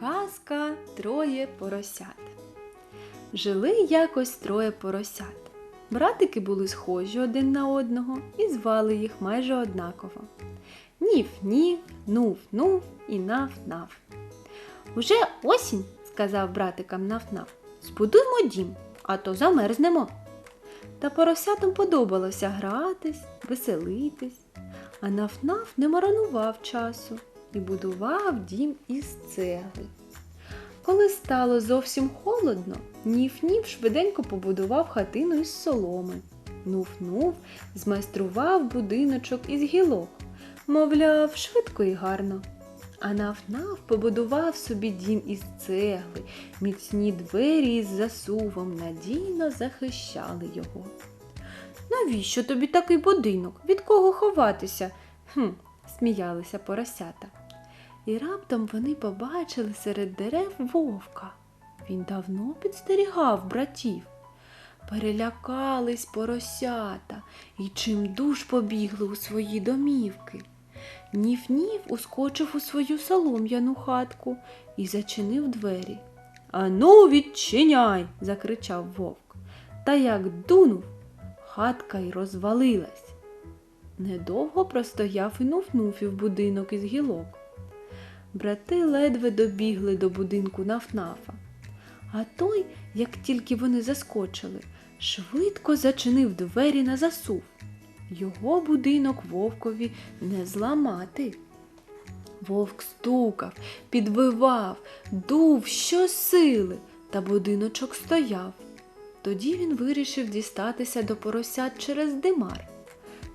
Казка троє поросят. Жили якось троє поросят. Братики були схожі один на одного і звали їх майже однаково. Нів-нів, нув-нув і нав-нав. Уже осінь, сказав братикам нав-нав. Збудуймо дім, а то замерзнемо. Та поросятам подобалося гратись, веселитись, а наф-наф не марнував часу і будував дім із цегли. Коли стало зовсім холодно, Ніф-Ніф швиденько побудував хатину із соломи. Нуф-Нуф змайстрував будиночок із гілок, мовляв, швидко і гарно. А Наф-Наф побудував собі дім із цегли, міцні двері із засувом надійно захищали його. Навіщо тобі такий будинок? Від кого ховатися? Хм, сміялися поросята. І раптом вони побачили серед дерев вовка. Він давно підстерігав братів. Перелякались поросята і чимдуж побігли у свої домівки. Ніф-ніф ускочив у свою солом'яну хатку і зачинив двері. Ану, відчиняй. закричав вовк. Та як дунув, хатка й розвалилась. Недовго простояв і нуфнуфів будинок із гілок. Брати ледве добігли до будинку нафнафа. А той, як тільки вони заскочили, швидко зачинив двері на засув. Його будинок вовкові не зламати. Вовк стукав, підвивав, дув щосили, та будиночок стояв. Тоді він вирішив дістатися до поросят через димар.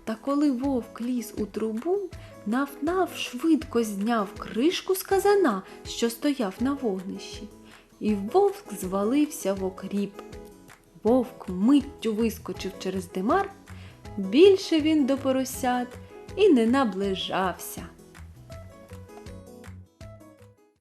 Та коли вовк ліз у трубу, наф-наф швидко зняв кришку з казана, що стояв на вогнищі, і вовк звалився в окріп. Вовк миттю вискочив через димар, більше він до поросят і не наближався.